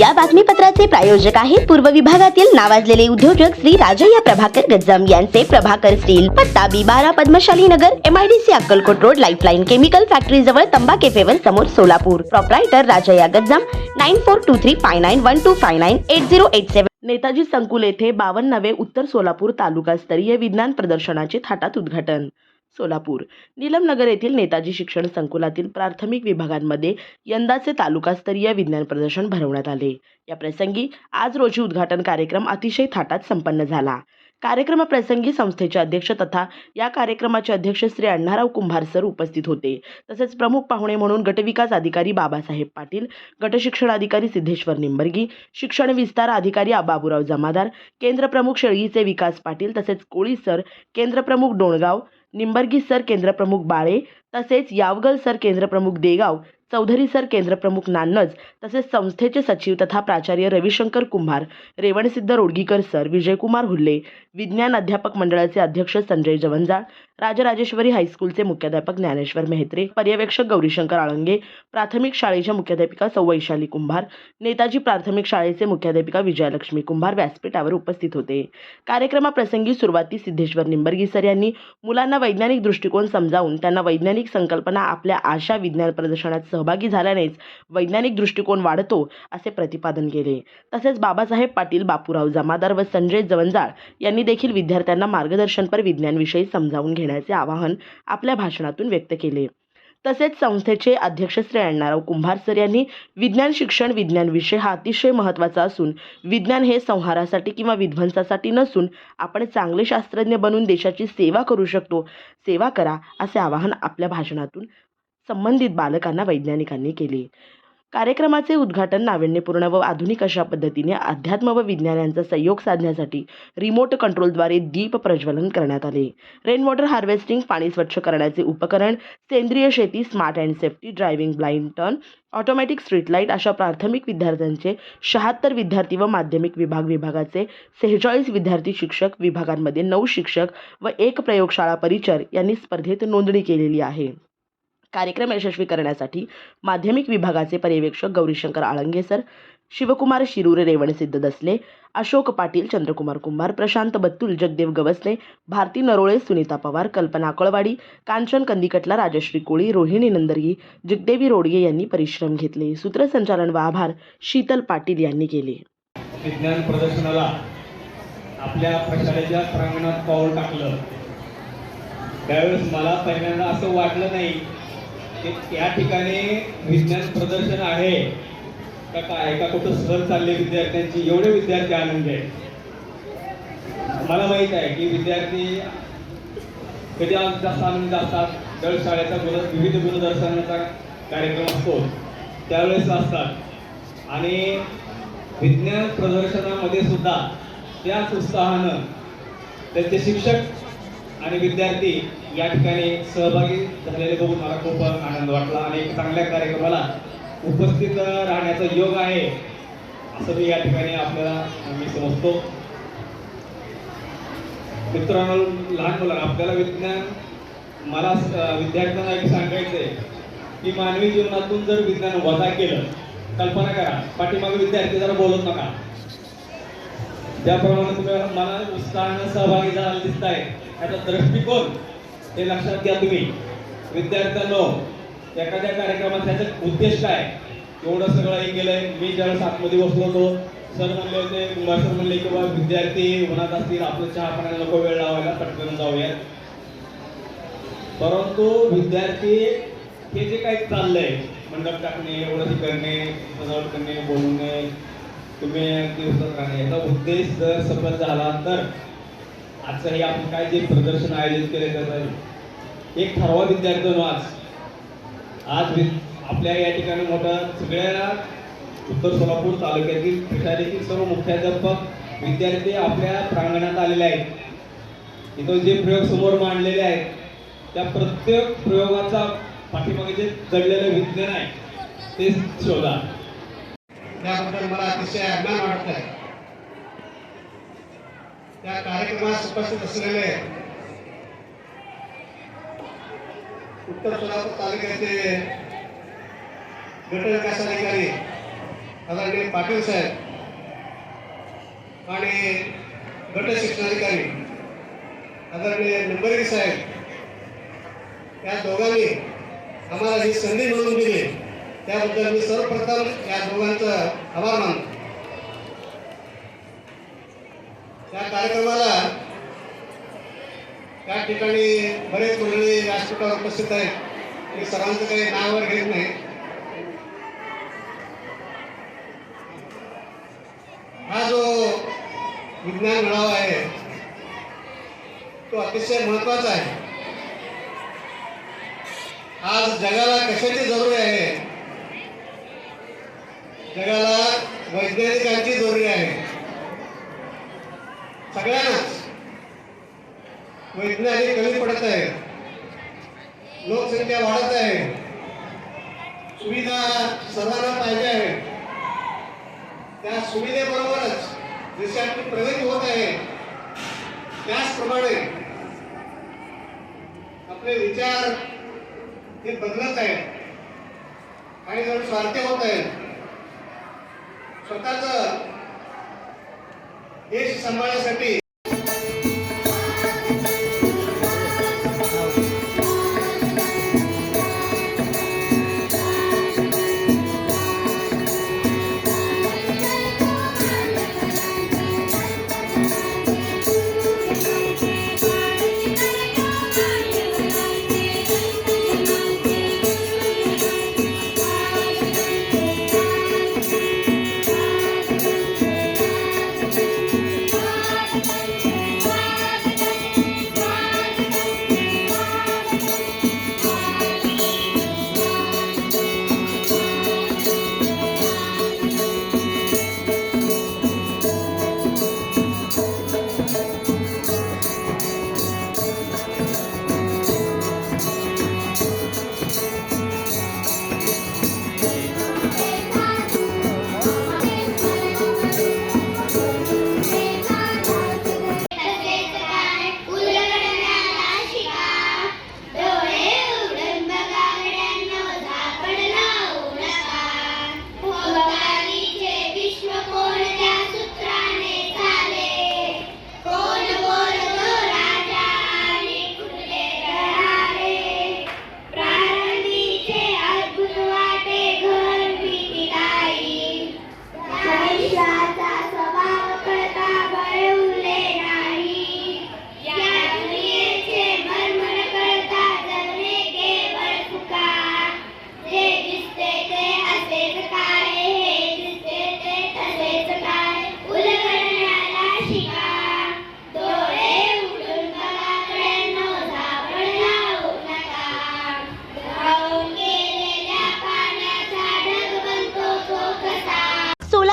या बातमीपत्राचे प्रायोजक आहेत पूर्व विभागातील नावाजलेले उद्योजक श्री राजय्या प्रभाकर गज्जम यांचे प्रभाकर स्टील पत्ता बी बारा Padmashali Nagar MIDC Akkalkot road lifeline chemical factory जवळ तंबा केफेवर समोर Solapur. Proprietor Rajayya Gajjam nine four two three five nine one two five nine eight zero eight seven Netaji संकुल येथे बावन्नवे उत्तर सोलापूर तालुकास्तरीय विज्ञान प्रदर्शनाचे थाटात उद्घाटन. सोलापूर. नीलमनगर येथील नेताजी शिक्षण संकुलातील प्राथमिक विभागांमध्ये यंदाचे तालुकास्तरीय विज्ञान प्रदर्शन भरवण्यात आले. या प्रसंगी आज रोजी उद्घाटन कार्यक्रम अतिशय थाटात संपन्न झाला. कार्यक्रमाप्रसंगी संस्थेचे अध्यक्ष तथा या कार्यक्रमाचे अध्यक्ष श्री अण्णाराव कुंभार सर उपस्थित होते. तसेच प्रमुख पाहुणे म्हणून गटविकास अधिकारी बाबासाहेब पाटील गटशिक्षण अधिकारी सिद्धेश्वर निंबर्गी शिक्षण विस्तार अधिकारी बाबूराव जमादार केंद्रप्रमुख शेळगीचे विकास पाटील तसेच कोळी सर केंद्रप्रमुख डोणगाव निंबर्गी सर केंद्रप्रमुख बाळे तसेच यावगल सर केंद्रप्रमुख देगाव चौधरी सर केंद्रप्रमुख नान्नज तसेच संस्थेचे सचिव तथा प्राचार्य रविशंकर कुंभार रेवणसिद्ध रोडगीकर सर विजयकुमार हुल्ले विज्ञान अध्यापक मंडळाचे अध्यक्ष संजय जवंजाळ राजराजेश्वरी हायस्कूलचे मुख्याध्यापक ज्ञानेश्वर मेहत्रे पर्यवेक्षक गौरीशंकर आळंगे प्राथमिक शाळेच्या मुख्याध्यापिका सौ वैशाली कुंभार नेताजी प्राथमिक शाळेचे मुख्याध्यापिका विजयालक्ष्मी कुंभार व्यासपीठावर उपस्थित होते. कार्यक्रमाप्रसंगी सुरुवाती सिद्धेश्वर निंबर्गी सर यांनी मुलांना वैज्ञानिक दृष्टिकोन समजावून त्यांना वैज्ञानिक संकल्पना आपल्या आशा विज्ञान प्रदर्शनात सहभागी झाल्यानेच वैज्ञानिक दृष्टिकोन वाढतो असे प्रतिपादन केले. तसेच बाबासाहेब पाटील बापूराव जमादार व संजय जवंजाळ यांनी देखील विद्यार्थ्यांना मार्गदर्शनपर विज्ञानविषयी समजावून घेण्याचे आवाहन आपल्या भाषणातून व्यक्त केले. तसेच संस्थेचे अध्यक्ष श्री अण्णाराव कुंभार सर यांनी विज्ञान शिक्षण विज्ञान विषय हा अतिशय महत्त्वाचा असून विज्ञान हे संहारासाठी किंवा विध्वंसासाठी नसून आपण चांगले शास्त्रज्ञ बनून देशाची सेवा करू शकतो. सेवा करा असे आवाहन आपल्या भाषणातून संबंधित बालकांना वैज्ञानिकांनी केले. कार्यक्रमाचे उद्घाटन नाविन्यपूर्ण व आधुनिक अशा पद्धतीने अध्यात्म व विज्ञान यांचा संयोग साधण्यासाठी रिमोट कंट्रोलद्वारे दीप प्रज्वलन करण्यात आले. रेन वॉटर हार्वेस्टिंग पाणी स्वच्छ करण्याचे उपकरण सेंद्रिय शेती smart and safety driving blind turn automatic street light अशा प्राथमिक विद्यार्थ्यांचे शहात्तर विद्यार्थी व माध्यमिक विभाग विभागाचे सेहेचाळीस विद्यार्थी शिक्षक विभागांमध्ये नऊ शिक्षक व एक प्रयोगशाळा परिचर यांनी स्पर्धेत नोंदणी केलेली आहे. कार्यक्रम यशस्वी करण्यासाठी माध्यमिक विभागाचे पर्यवेक्षक गौरीशंकर आळंगे सर शिवकुमार शिरूर रेवणसिद्ध दसले अशोक पाटील चंद्रकुमार कुंभार प्रशांत बत्तुल जगदेव गवसने भारती नरोळे सुनीता पवार कल्पना कळवाडी कांचन कंदिकटला राजश्री कोळी रोहिणी नंदरगी जगदेवी रोडगे यांनी परिश्रम घेतले. सूत्रसंचालन व आभार शीतल पाटील यांनी केले. विज्ञान प्रदर्शनाला आपल्या प्रशालेच्या प्रांगणात पाऊल टाकलं. त्यावेळेस मला पहिल्यांदा असं वाटलं नाही या ठिकाणी विज्ञान प्रदर्शन आहे. का काय? का कुठं सहल चालले विद्यार्थ्यांची? एवढे विद्यार्थी आनंद आहे मला माहीत आहे की विद्यार्थी कधी जास्त आनंद असतात? दर शाळेचा गुण विविध गुणदर्शनाचा कार्यक्रम असतो. त्यावेळेस असतात. आणि विज्ञान प्रदर्शनामध्ये सुद्धा त्याच उत्साहानं त्यांचे शिक्षक आणि विद्यार्थी या ठिकाणी सहभागी झालेले बघून मला खूप आनंद वाटला आणि एक चांगल्या कार्यक्रमाला उपस्थित राहण्याचा योग आहे असं मी या ठिकाणी आपल्याला मी समजतो. मित्रांनो लहान मुलांना आपल्याला विज्ञान मला विद्यार्थ्यांना एक सांगायचं आहे की मानवी जीवनातून जर विज्ञान वजा केलं कल्पना करा पाठीमागे विद्यार्थी जरा बोलत नका ज्याप्रमाणे तुम्ही मला उत्साहानं सहभागी झाला आहे याचा दृष्टिकोन हे लक्षात घ्या तुम्ही. विद्यार्थ्यांनो एखाद्या कार्यक्रमात त्याचा उद्देश काय? एवढं सगळं हे केलंय. मी ज्यावेळेस आतमध्ये बसलो होतो सर म्हणले होते कुमार सर म्हणले की बाबा विद्यार्थी उन्हात असतील आपलं चहा पाण्याला नको वेळ लावायला पटकन जाऊयात. परंतु विद्यार्थी हे जे काही चाललंय मंडप टाकणे एवढं हे करणे सजावट करणे बोलणे तुम्ही याचा उद्देश जर सफल झाला तर आजचं हे आपण काय जे प्रदर्शन आयोजित केले जात आहे एक ठरावा विद्यार्थ्यांनो आज. आज आपल्या या ठिकाणी मोठा सगळ्या उत्तर सोलापूर तालुक्यातील प्रशालेतील सर्व मुख्याध्यापक विद्यार्थी आपल्या प्रांगणात आलेले आहेत. इथं जे प्रयोग समोर मांडलेले आहेत त्या प्रत्येक प्रयोगाचा पाठीमागे जे जडलेलं विज्ञान आहे ते शोधा. त्याबद्दल मला अतिशय अभिमान वाटत आहे त्या कार्यक्रमास उपस्थित असलेले उत्तर सोलापूर तालुक्याचे गट विकास अधिकारी आदरणीय पाटील साहेब आणि गट शिक्षणाधिकारी आदरणीय निंबरगी साहेब या दोघांनी आम्हाला ही संधी मिळवून दिली त्याबद्दल मी सर्वप्रथम या दोघांचं आभार मानतो. त्या कार्यक्रमाला त्या ठिकाणी बरेच मंडळी व्यासपीठावर उपस्थित आहेत. मी सर्वांचं काही नावावर घेत नाही. हा जो विज्ञान मेळावा आहे तो अतिशय महत्त्वाचा आहे. आज जगाला कशाची जरुरी आहे? जगाला वैज्ञानिकांची जरुरी आहे सगळ्यांनाच म्हणजे वैज्ञानिक कमी पडत आहे. लोकसंख्या वाढत आहे. सुविधा सर्वांना पाहिजे आहे. त्या सुविधेबरोबरच देशाची प्रगती होत आहे त्याचप्रमाणे आपले विचार हे बदलत आहेत. काही जण स्वार्थी होत आहेत. स्वतःच देश सांभाळण्यासाठी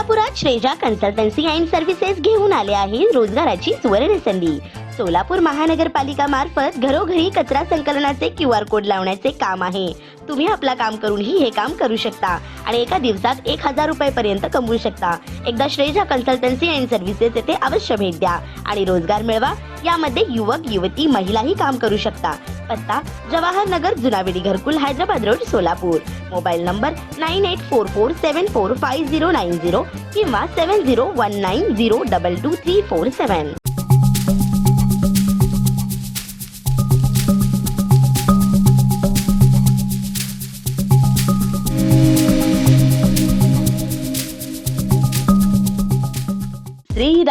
सोलापुरात श्रेजा कन्सल्टन्सी अँड सर्व्हिसेस घेऊन आले आहे रोजगाराची सुवर्ण संधी. सोलापूर महानगरपालिका मार्फत घरोघरी कचरा संकलनाचे क्यू आर कोड लावण्याचे काम आहे. तुम्ही आपला काम करूनही हे काम करू शकता आणि एका दिवसात एक हजार रुपये कमवू शकता. एकदा श्रेजा कन्सल्टन्सी अँड सर्व्हिसेस येथे अवश्य भेट द्या आणि रोजगार मिळवा. यामध्ये युवक युवती महिलाही काम करू शकता. पत्ता जवाहर नगर जुनावेडी घरकुल Hyderabad road Solapur. Mobile number nine eight four four seven four five zero nine zero किंवा seven zero one nine zero double two three four seven.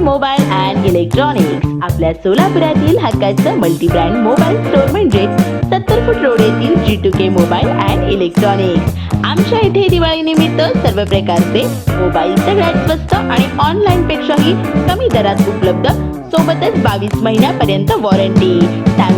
Mobile and electronics. आपल्या सोलापुरातील हक्काचं मल्टी ब्रँड मोबाईल स्टोअर म्हणजे सत्तर foot road येथील G two K mobile and electronics. आमच्या इथे दिवाळी निमित्त सर्व प्रकारचे मोबाईल सगळ्यात स्वस्त आणि ऑनलाईन पेक्षाही कमी दरात उपलब्ध सोबतच बावीस महिन्यापर्यंत warranty Samsung